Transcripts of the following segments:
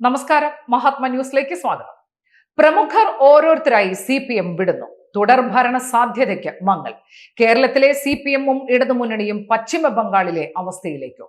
നമസ്കാരം. മഹാത്മ ന്യൂസിലേക്ക് സ്വാഗതം. പ്രമുഖർ ഓരോരുത്തരായി സി പി എം വിടുന്നു. തുടർ ഭരണ സാധ്യതയ്ക്ക് മങ്ങൽ. കേരളത്തിലെ സി പി എമ്മും ഇടതുമുന്നണിയും പശ്ചിമ ബംഗാളിലെ അവസ്ഥയിലേക്കോ?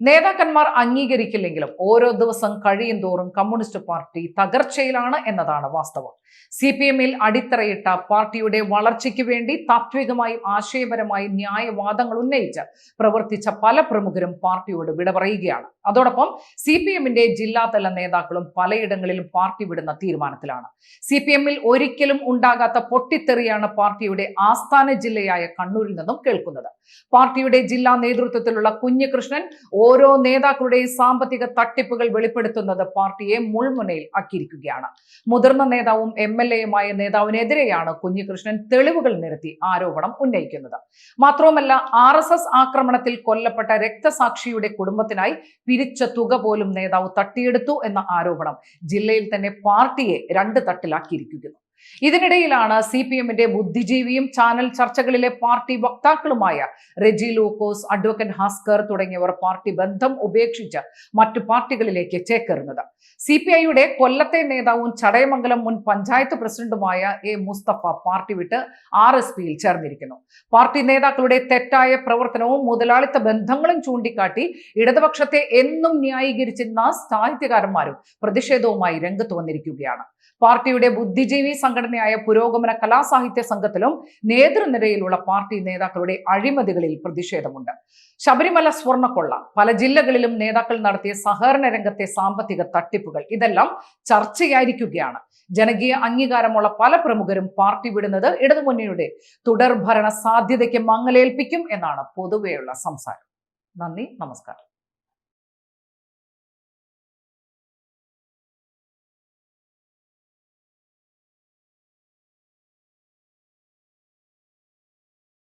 നേതാക്കന്മാർ അംഗീകരിക്കില്ലെങ്കിലും ഓരോ ദിവസം കഴിയും തോറും കമ്മ്യൂണിസ്റ്റ് പാർട്ടി തകർച്ചയിലാണ് എന്നതാണ് വാസ്തവം. സി പി എമ്മിൽ അടിത്തറയിട്ട പാർട്ടിയുടെ വളർച്ചയ്ക്ക് വേണ്ടി താത്വികമായും ആശയപരമായും ന്യായവാദങ്ങൾ ഉന്നയിച്ച് പ്രവർത്തിച്ച പല പ്രമുഖരും പാർട്ടിയോട് വിട പറയുകയാണ്. അതോടൊപ്പം സി പി എമ്മിന്റെ ജില്ലാതല നേതാക്കളും പലയിടങ്ങളിലും പാർട്ടി വിടുന്ന തീരുമാനത്തിലാണ്. സി പി എമ്മിൽ ഒരിക്കലും ഉണ്ടാകാത്ത പൊട്ടിത്തെറിയാണ് പാർട്ടിയുടെ ആസ്ഥാന ജില്ലയായ കണ്ണൂരിൽ നിന്നും കേൾക്കുന്നത്. പാർട്ടിയുടെ ജില്ലാ നേതൃത്വത്തിലുള്ള കുഞ്ഞികൃഷ്ണൻ ഓരോ നേതാക്കളുടെയും സാമ്പത്തിക തട്ടിപ്പുകൾ വെളിപ്പെടുത്തുന്നത് പാർട്ടിയെ മുൾമുനയിൽ ആക്കിയിരിക്കുകയാണ്. മുതിർന്ന നേതാവും എം എൽ എയുമായ നേതാവിനെതിരെയാണ് കുഞ്ഞികൃഷ്ണൻ തെളിവുകൾ നിരത്തി ആരോപണം ഉന്നയിക്കുന്നത്. മാത്രവുമല്ല ആർ എസ് എസ് ആക്രമണത്തിൽ കൊല്ലപ്പെട്ട രക്തസാക്ഷിയുടെ കുടുംബത്തിനായി പിരിച്ച തുക പോലും നേതാവ് തട്ടിയെടുത്തു എന്ന ആരോപണം ജില്ലയിൽ തന്നെ പാർട്ടിയെ രണ്ട് തട്ടിലാക്കിയിരിക്കുന്നു. ഇതിനിടയിലാണ് സി പി എമ്മിന്റെ ബുദ്ധിജീവിയും ചാനൽ ചർച്ചകളിലെ പാർട്ടി വക്താക്കളുമായ റെജി ലൂക്കോസ് അഡ്വക്കേറ്റ് ഹാസ്കർ തുടങ്ങിയവർ പാർട്ടി ബന്ധം ഉപേക്ഷിച്ച് മറ്റു പാർട്ടികളിലേക്ക് ചേക്കേറുന്നത്. സി പി ഐയുടെ കൊല്ലത്തെ നേതാവും ചടയമംഗലം മുൻ പഞ്ചായത്ത് പ്രസിഡന്റുമായ എ മുസ്തഫ പാർട്ടി വിട്ട് ആർ എസ് പിയിൽ ചേർന്നിരിക്കുന്നു. പാർട്ടി നേതാക്കളുടെ തെറ്റായ പ്രവർത്തനവും മുതലാളിത്ത ബന്ധങ്ങളും ചൂണ്ടിക്കാട്ടി ഇടതുപക്ഷത്തെ എന്നും ന്യായീകരിച്ചിരുന്ന സാഹിത്യകാരന്മാരും പ്രതിഷേധവുമായി രംഗത്ത് വന്നിരിക്കുകയാണ്. പാർട്ടിയുടെ ബുദ്ധിജീവി സംഘടനയായ പുരോഗമന കലാസാഹിത്യ സംഘത്തിലും നേതൃനിരയിലുള്ള പാർട്ടി നേതാക്കളുടെ അഴിമതികളിൽ പ്രതിഷേധമുണ്ട്. ശബരിമല സ്വർണക്കൊള്ള പല ജില്ലകളിലും നേതാക്കൾ നടത്തിയ സഹകരണ രംഗത്തെ സാമ്പത്തിക തട്ടിപ്പുകൾ ഇതെല്ലാം ചർച്ചയായിരിക്കുകയാണ്. ജനകീയ അംഗീകാരമുള്ള പല പ്രമുഖരും പാർട്ടി വിടുന്നത് ഇടതുമുന്നണിയുടെ തുടർ ഭരണ സാധ്യതയ്ക്ക് മങ്ങലേൽപ്പിക്കും എന്നാണ് പൊതുവെയുള്ള സംസാരം. നന്ദി നമസ്കാരം.